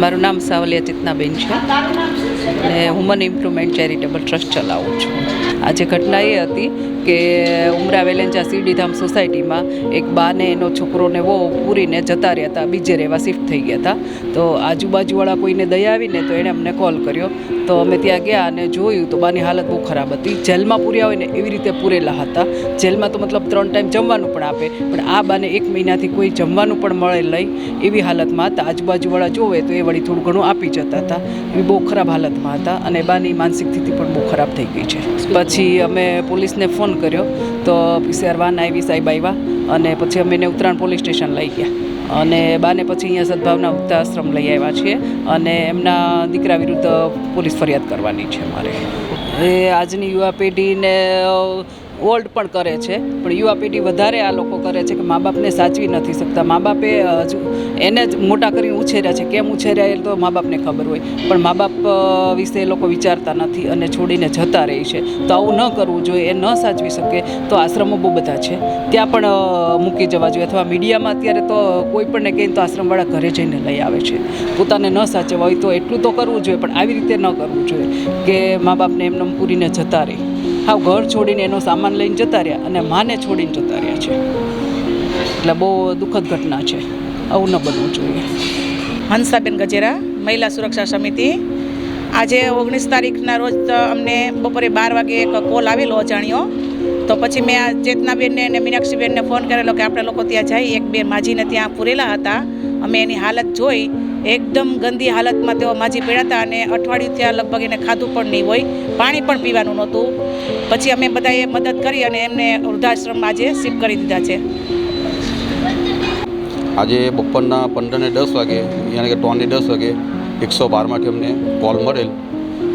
મારું નામ સાવલિયા ચિતનાબેન છે. અને હ્યુમન ઇમ્પ્રુવમેન્ટ ચેરિટેબલ ટ્રસ્ટ ચલાવું છું. આજે ઘટના એ હતી કે ઉમરા વેલેન્ચા સીડીધામ સોસાયટીમાં એક બાને એનો છોકરોને વો પૂરીને જતા રહ્યા હતા, બીજે રહેવા શિફ્ટ થઈ ગયા હતા. તો આજુબાજુવાળા કોઈને દયા આવીને તો એણે અમને કોલ કર્યો. તો અમે ત્યાં ગયા અને જોયું તો બાની હાલત બહુ ખરાબ હતી. જેલમાં પૂર્યા હોય ને એવી રીતે પૂરેલા હતા. જેલમાં તો મતલબ ત્રણ ટાઈમ જમવાનું પણ આપે, પણ આ બાને એક મહિનાથી કોઈ જમવાનું પણ મળે નહીં એવી હાલતમાં હતા. આજુબાજુવાળા જોવે તો એ વળી થોડું ઘણું આપી જતા હતા. એવી બહુ ખરાબ હાલતમાં હતા અને બાની માનસિક સ્થિતિ પણ બહુ ખરાબ થઈ ગઈ છે. પછી અમે પોલીસને ફોન કર્યો. તો પીસીઆર વાન આવી, સાહેબ આવ્યા અને પછી અમે એને ઉત્તરાયણ પોલીસ સ્ટેશન લઈ ગયા. અને બાને પછી અહીંયા સદભાવના વૃદ્ધાશ્રમ લઈ આવ્યા છીએ અને એમના દીકરા વિરુદ્ધ પોલીસ ફરિયાદ કરવાની છે મારે. એ આજની યુવા પેઢીને ઓલ્ડ પણ કરે છે. પણ યુવા પેઢી વધારે આ લોકો કરે છે કે મા બાપને સાચવી નથી શકતા. મા બાપે એને જ મોટા કરીને ઉછેર્યા છે. કેમ ઉછેર્યા એ તો મા બાપને ખબર હોય. પણ મા બાપ વિશે એ લોકો વિચારતા નથી અને છોડીને જતા રહે છે. તો આવું ન કરવું જોઈએ, એ ન સાચવી શકે તો આશ્રમો બહુ બધા છે. ત્યાં પણ મૂકી જવા જોઈએ. અથવા મીડિયામાં અત્યારે તો કોઈ પણને કહીને તો આશ્રમવાળા ઘરે જઈને લઈ આવે છે. પોતાને ન સાચવવા હોય તો એટલું તો કરવું જોઈએ, પણ આવી રીતે ન કરવું જોઈએ કે મા બાપને એમને પૂરીને જતા રહે. હાવ ઘર છોડીને એનો સામાન લઈને જતા રહ્યા અને માને છોડીને જતા રહ્યા છે. એટલે બહુ દુઃખદ ઘટના છે. આવું ન બનવું જોઈએ. હંસાબેન ગજેરા, મહિલા સુરક્ષા સમિતિ. આજે ઓગણીસ તારીખના રોજ અમને બપોરે બાર વાગે એક કોલ આવેલો અજાણ્યો. તો પછી મેં આ ચેતનાબેનને અને મીનાક્ષીબેનને ફોન કરેલો કે આપણે લોકો ત્યાં જઈ. એક બે માજીને ત્યાં પૂરેલા હતા. અમે એની હાલત જોઈ. એકદમ ગંદી હાલતમાં તેઓ માજી પડ્યા હતા અને અઠવાડિયું ત્યાં લગભગ એને ખાધું પણ નહીં હોય. પાણી પણ પીવાનું નહોતું. પછી અમે બધાએ મદદ કરી અને એમને વૃદ્ધાશ્રમમાં આજે શિફ્ટ કરી દીધા છે. આજે બપોરના પંદરને દસ વાગે, યાની કે ત્રણને દસ વાગે એકસો બારમાંથી અમને કોલ મળેલ.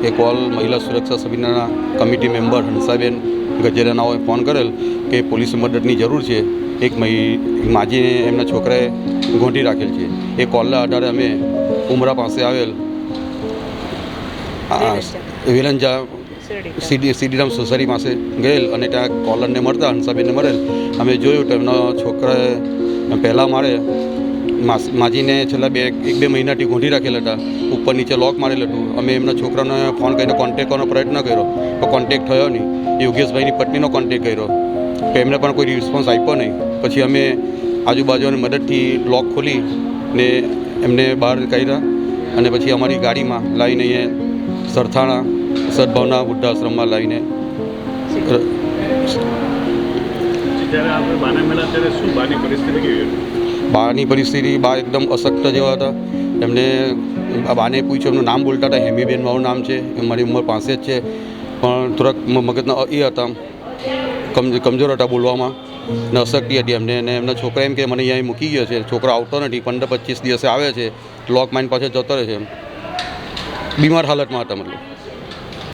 એ કોલ મહિલા સુરક્ષા સમિતિના કમિટી મેમ્બર હંસાબેન ગજેરાનાઓએ ફોન કરેલ કે પોલીસ મદદની જરૂર છે. એક મહી માજીને એમના છોકરાએ ગોંઠી રાખેલ છે. એ કોલના આધારે અમે ઉમરા પાસે આવેલ વેલંજા સીડી સીડીરામ સોસાયટી પાસે ગયેલ અને ત્યાં કોલરને મળતા હંસાબેનને મળેલ. અમે જોયું તો એમના છોકરાએ પહેલાં મારે માજીને છેલ્લા બે, એક, બે મહિનાથી ગોંધી રાખેલા હતા. ઉપર નીચે લોક મારેલ હતું. અમે એમના છોકરાને ફોન કરીને કોન્ટેક કરવાનો પ્રયત્ન કર્યો. પણ કોન્ટેક થયો નહીં. યોગેશભાઈની પત્નીનો કોન્ટેક કર્યો. તો એમને પણ કોઈ રિસ્પોન્સ આપ્યો નહીં. પછી અમે આજુબાજુની મદદથી લોક ખોલી ને એમને બહાર કાઢ્યા. અને પછી અમારી ગાડીમાં લાવીને અહીંયા સરથાણા, સદભાવના વૃદ્ધાશ્રમમાં લાવીને શું બાની પરિસ્થિતિ કેવી હતી? બાની પરિસ્થિતિ બા એકદમ અશક્ત જેવા હતા. એમને બાને પૂછ્યું, એમનું નામ બોલતા હતા, હેમીબેન મારું નામ છે, એ મારી ઉંમર પાસે જ છે. પણ થોડાક મગજના એ હતા, કમ, કમજોર હતા બોલવામાં. ને અશક્તિ હતી એમને અને એમના છોકરા એમ કે, મને અહીંયા મૂકી ગયો છે. છોકરો આવતો નથી, પંદર પચીસ દિવસે આવે છે, લોક માઇન પાસે જતો રહે છે બીમાર હાલતમાં હતા મતલબ.